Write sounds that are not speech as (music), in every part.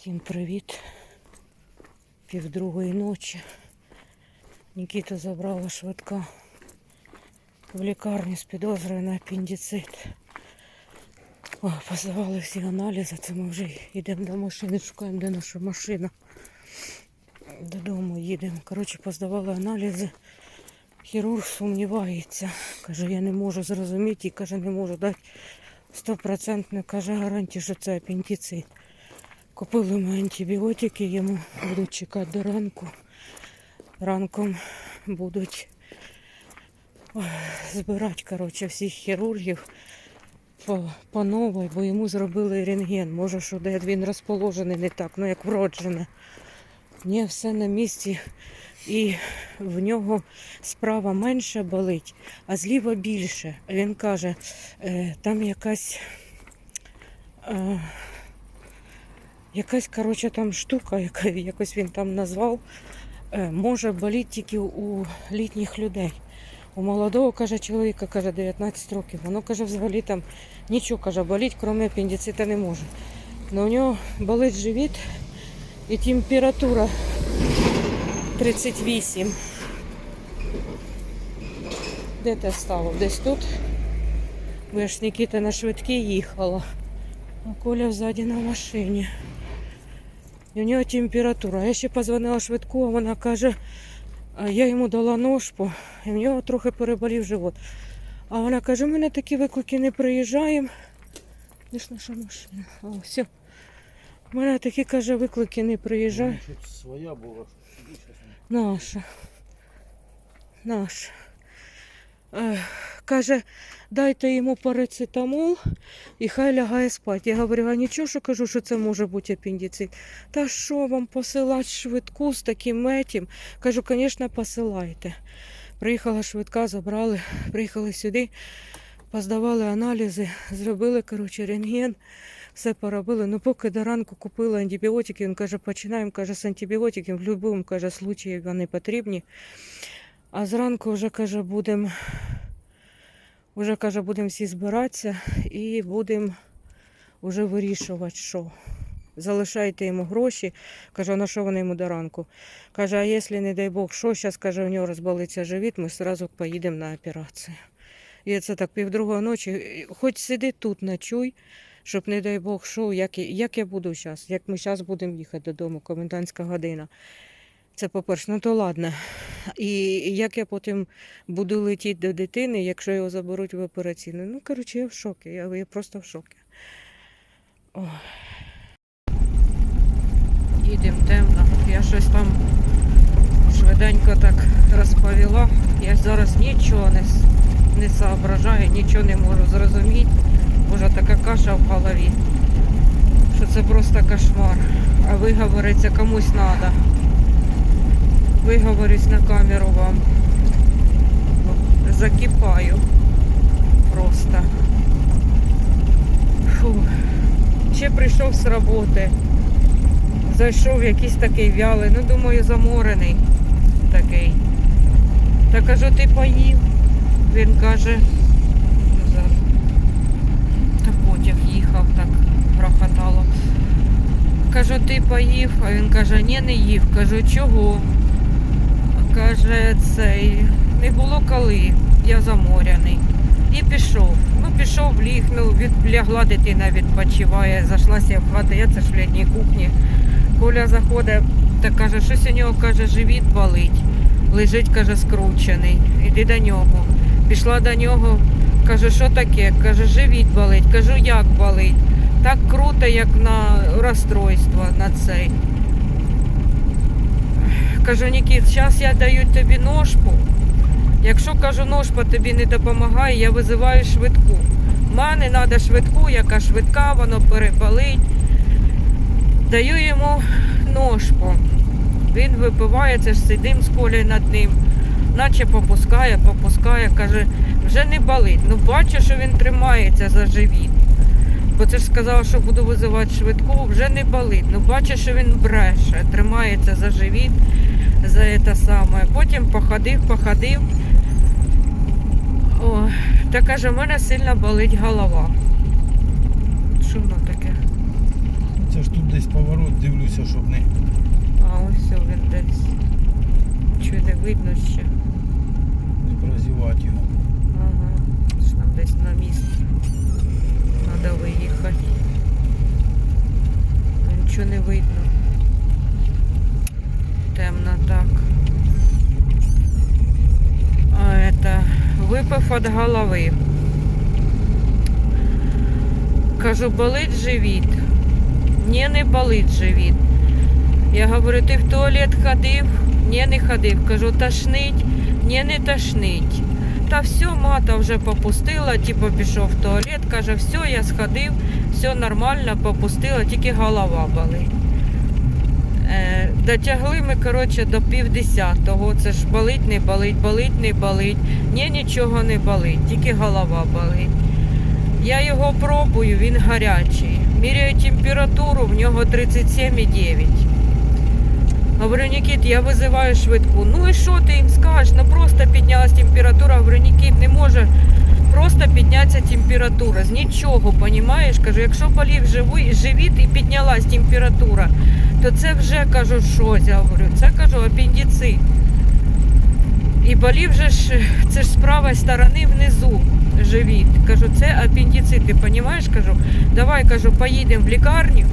Всім привіт. Півдругої ночі. Нікіта забрала швидка в лікарню з підозрою на апендицит. Ой, поздавали всі аналізи, це ми вже йдемо до машини, шукаємо, де наша машина. Додому їдемо. Коротше, поздавали аналізи. Хірург сумнівається. Каже, я не можу зрозуміти і каже, не можу дати стопроцентну каже, гарантію, що це апендицит. Купили ми антибіотики, йому будуть чекати до ранку. Ранком будуть збирати коротше, всіх хірургів по, новій, бо йому зробили рентген. Може, що де він розположений не так, ну як вроджене. Ні, все на місці. І в нього справа менше болить, а зліва більше. Він каже, е, там якась. Якась коротше, там штука, яка якось він там назвав, е, може боліти тільки у літніх людей. У молодого, каже, чоловіка, каже, 19 років. Воно каже, взагалі там нічого каже, боліть, крім апендицита не може. Но у нього болить живіт і температура 38. Де ти ставив? Десь тут? Бо ж Нікіта на швидкій їхала. А Коля ззаді на машині. І у нього температура. Я ще позвонила швидку, а вона каже, я йому дала ножпу, і в нього трохи переболів живот. А вона каже, ми на такі виклики не приїжджаємо. Де ж наша машина? О, все. Ми на такі, каже, виклики не приїжджаємо. Чуть своя була. Наша. Наша. Е, каже, дайте йому парацетамол і хай лягає спати. Я говорю, а нічого, що кажу, що це може бути апендицит. Та що вам посилати швидку з таким метім? Кажу, звісно, посилайте. Приїхала швидка, забрали, приїхали сюди, поздавали аналізи, зробили, коротше, рентген. Все поробили. Ну, поки до ранку купили антибіотики, він каже, починаємо каже, з антибіотиків, в будь-якому случаї вони потрібні. А зранку вже каже, будемо вже каже, будемо всі збиратися і будемо вже вирішувати, що. Залишайте йому гроші. Каже, на що вони йому до ранку? Каже, а якщо, не дай Бог, що зараз, каже, у нього розболиться живіт, ми одразу поїдемо на операцію. І це так півдругої ночі. Хоч сиди тут, ночуй, щоб, не дай Бог, що, як, як я буду зараз, як ми зараз будемо їхати додому, комендантська година. Це по-перше, ну то ладно. І як я потім буду летіти до дитини, якщо його заберуть в операційну. Ну, коротше, я в шокі. Я, я просто в шокі. Їдемо темно. Я щось там швиденько так розповіла. Я зараз нічого не, не соображаю, нічого не можу зрозуміти. Боже, така каша в голові. Що це просто кошмар. А виговориться комусь треба. Виговорюсь на камеру вам. Закипаю. Просто. Фу. Ще прийшов з роботи. Зайшов якийсь такий вялий, ну думаю, заморений такий. Та кажу, ти поїв. Він каже, ну. Та потяг їхав, так грохотало. Кажу, ти поїв, а він каже, ні, не їв. Кажу, чого? Каже, цей, не було коли, я заморяний. І пішов. Ну, пішов, ліг, ну, від, лягла дитина відпочиває, зайшлася в хату, я це ж в літній кухні. Коля заходить та каже, щось у нього каже, живіт болить. Лежить, каже, скручений. Іди до нього. Пішла до нього, каже, що таке? Каже, живіт болить. Кажу, як болить? Так круто, як на розстройство на цей. Кажу, Нікіт, зараз я даю тобі ножку. Якщо кажу, ножпа тобі не допомагає, я визиваю швидку. Мені треба швидку, яка швидка, воно переболить. Даю йому ножку. Він випиває, це ж сидим з колею над ним, наче попускає, попускає, каже, вже не болить. Ну бачу, що він тримається за живіт. Бо це ж сказав, що буду визивати швидку, вже не болить. Ну бачу, що він бреше, тримається за живіт, за це саме. Потім походив, походив. О, та каже, в мене сильно болить голова. Що воно таке? Це ж тут десь поворот дивлюся, щоб не, А ось все, він десь. Чого не видно ще. не прозівати його. Ага. Ж нам десь на міст. Треба виїхати. Нічого не видно. Темно так. А это випив від голови. Кажу, болить живіт. Ні, не болить живіт. Я говорю, ти в туалет ходив? Ні, не ходив. Кажу, тошнить? Ні, не тошнить. Та все, мата вже попустила, типу пішов в туалет, каже, все, я сходив, все нормально, попустила, тільки голова болить. Е, дотягли ми, коротше, до півдесятого. Це ж болить, не болить, болить, не болить. Ні, нічого не болить, тільки голова болить. Я його пробую, він гарячий. Міряю температуру, в нього 37,9. Говорю, Нікіт, я визиваю швидку. Ну і що ти їм скажеш? Ну просто піднялась температура. Говорю, Нікіт, не може просто піднятися температура. З нічого, понімаєш? Кажу, якщо болів живий, живіт і піднялась температура, то це вже кажу, щось. Я говорю, це кажу апендицит. І болів же ж, це ж з правої сторони внизу живіт. Кажу, це апендицит, ти розумієш? Кажу, давай кажу, поїдемо в лікарню.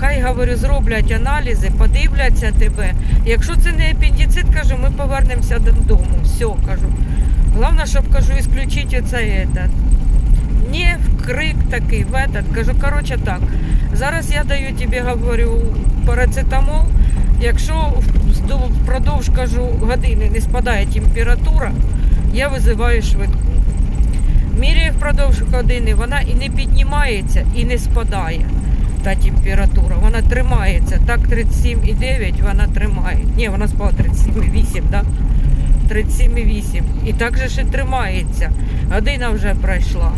Хай говорю, зроблять аналізи, подивляться тебе. Якщо це не апендицит, кажу, ми повернемося додому. Все, кажу. Головне, щоб кажу, ісключити оце. Не в крик такий, в этот. Кажу, коротше так. Зараз я даю тобі, говорю, парацетамол. Якщо впродовж кажу години не спадає температура, я визиваю швидку. Міряю впродовж години, вона і не піднімається, і не спадає та температура. Вона тримається. Так 37,9 вона тримає. Ні, вона спала 37,8, да? 37,8. І так же і тримається. Година вже пройшла.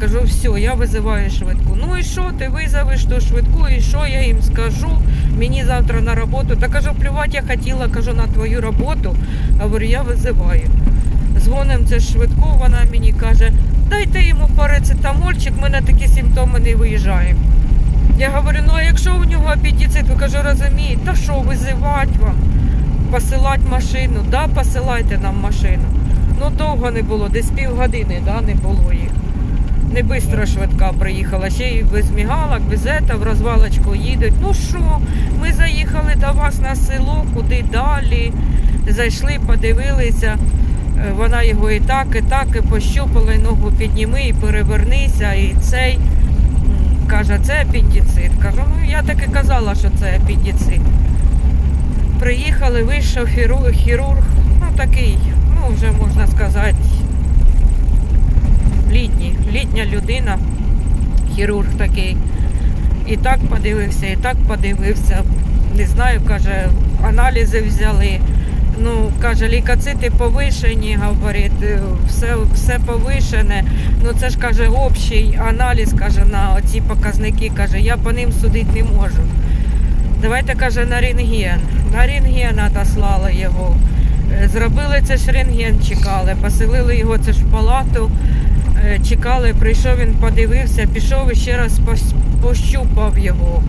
Кажу, все, я визиваю швидку. Ну і що, ти визовеш ту швидку, і що я їм скажу? Мені завтра на роботу. Та кажу, плювати я хотіла, кажу, на твою роботу. Говорю, я визиваю. Дзвоним це швидку, вона мені каже, дайте йому парацетамольчик, ми на такі симптоми не виїжджаємо. Я говорю, ну а якщо у нього апендицит, ви кажу, розумієте, та що, визивати вам? Посилати машину, да, посилайте нам машину. Ну довго не було, десь півгодини, да, не було їх. Не швидко швидка приїхала, ще й без мігалок, без ета, в розвалочку їдуть. Ну що, ми заїхали до вас на село, куди далі. Зайшли, подивилися. Е, Вона його і так, і так, і пощупала, і ногу підніми, і перевернися, і цей. Каже, це апендицит. Кажу, ну я так і казала, що це апендицит. Приїхали, вийшов хірург, хірург, ну такий, ну вже можна сказати, літній, літня людина, хірург такий. І так подивився, і так подивився. Не знаю, каже, аналізи взяли. Ну, каже, лікоцити повишені, говорить, е, все, все повишене. Ну це ж каже, общий аналіз каже, на ці показники. Каже, я по ним судити не можу. Давайте каже на рентген. На рентген отослали його. Е, Зробили це ж рентген, чекали, поселили його це ж в палату, е, чекали, прийшов він, подивився, пішов і ще раз пощупав його,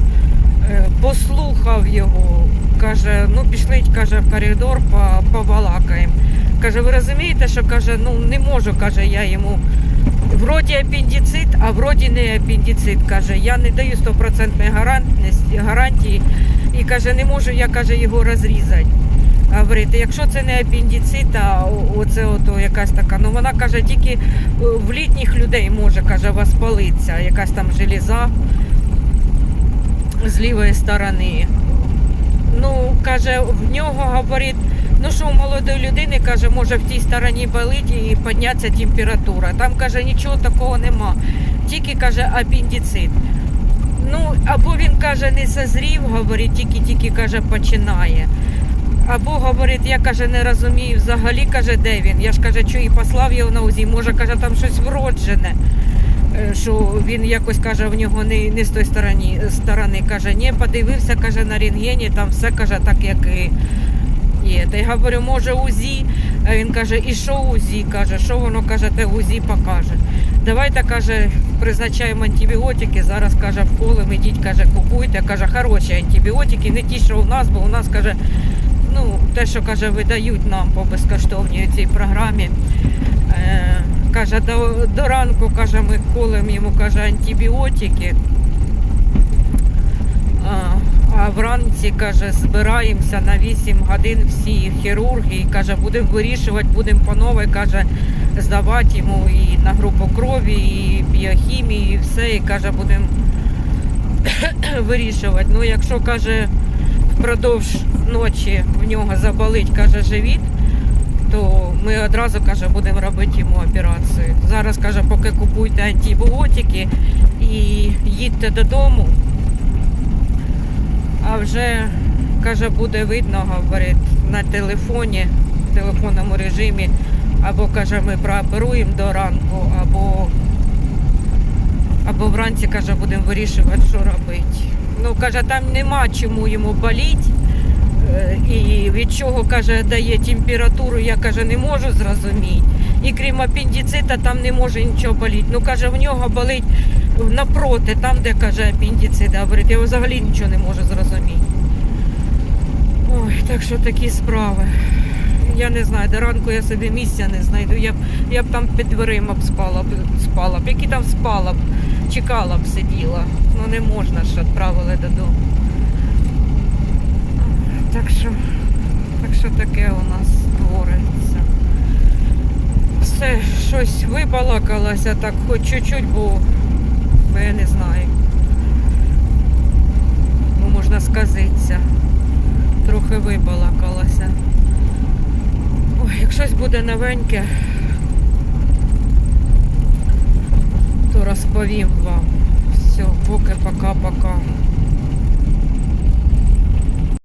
послухав його. Каже, ну пішли, каже, в коридор, побалакаємо. Каже, ви розумієте, що каже, ну не можу, каже, я йому. Вроді апендицит, а вроді не апендицит. Каже, я не даю стопроцентної гарантії і каже, не можу я каже, його розрізати. Говорить, якщо це не апендицит, а оце ото якась така, ну вона каже, тільки е, в літніх людей може каже, воспалитися, якась там железа з лівої сторони. Ну, каже, в нього говорить, ну що у молодої людини, каже, може в тій стороні болить і піднятися температура. Там, каже, нічого такого нема. Тільки каже апендицит. Ну, або він каже, не созрів, говорить, тільки-тільки каже, починає. Або говорить, я каже, не розумію взагалі, каже, де він. Я ж каже, що і послав його на УЗІ, може, каже, там щось вроджене. Е, Що він якось каже, в нього не, не з тої сторони, сторони. Каже, ні, подивився, каже, на рентгені, там все каже, так, як і є. Та я говорю, може УЗІ. А він каже, і що УЗІ? каже, що воно каже, те УЗІ покаже. Давайте каже, призначаємо антибіотики. Зараз каже, вколем ідіть, каже, купуйте. Каже, хороші антибіотики, не ті, що у нас, бо у нас каже, ну, те, що каже, видають нам по безкоштовній цій програмі. Е, каже, до, до ранку каже, ми колем йому каже, антибіотики. А, а вранці каже, збираємося на 8 годин всі хірурги. І каже, будемо вирішувати, будемо по новій, каже, здавати йому і на групу крові, і біохімію, і все. І каже, будемо (coughs) вирішувати. Ну, якщо каже, впродовж ночі в нього заболить, каже, живіт, то ми одразу каже, будемо робити йому операцію. Зараз каже, поки купуйте антибіотики і їдьте додому. А вже каже, буде видно, говорить, на телефоні, в телефонному режимі. Або каже, ми прооперуємо до ранку, або, або вранці каже, будемо вирішувати, що робити. Ну, каже, там нема чому йому боліть. Е, І від чого каже, дає температуру, я каже, не можу зрозуміти. І крім апендицита, там не може нічого боліти. Ну каже, в нього болить напроти, там, де каже апендицит, говорить, я взагалі нічого не можу зрозуміти. Ой, так що такі справи. Я не знаю, до ранку я собі місця не знайду. Я б, я б там під дверима б спала, б спала б. Які там спала б, чекала б, сиділа. Ну не можна ж відправили додому. Так що, так що таке у нас твориться. Все, щось вибалакалося, так хоч чуть-чуть, бо, бо я не знаю. Бо можна сказитися. Трохи вибалакалося. Ой, як щось буде новеньке, то розповім вам. Все, поки пока-пока.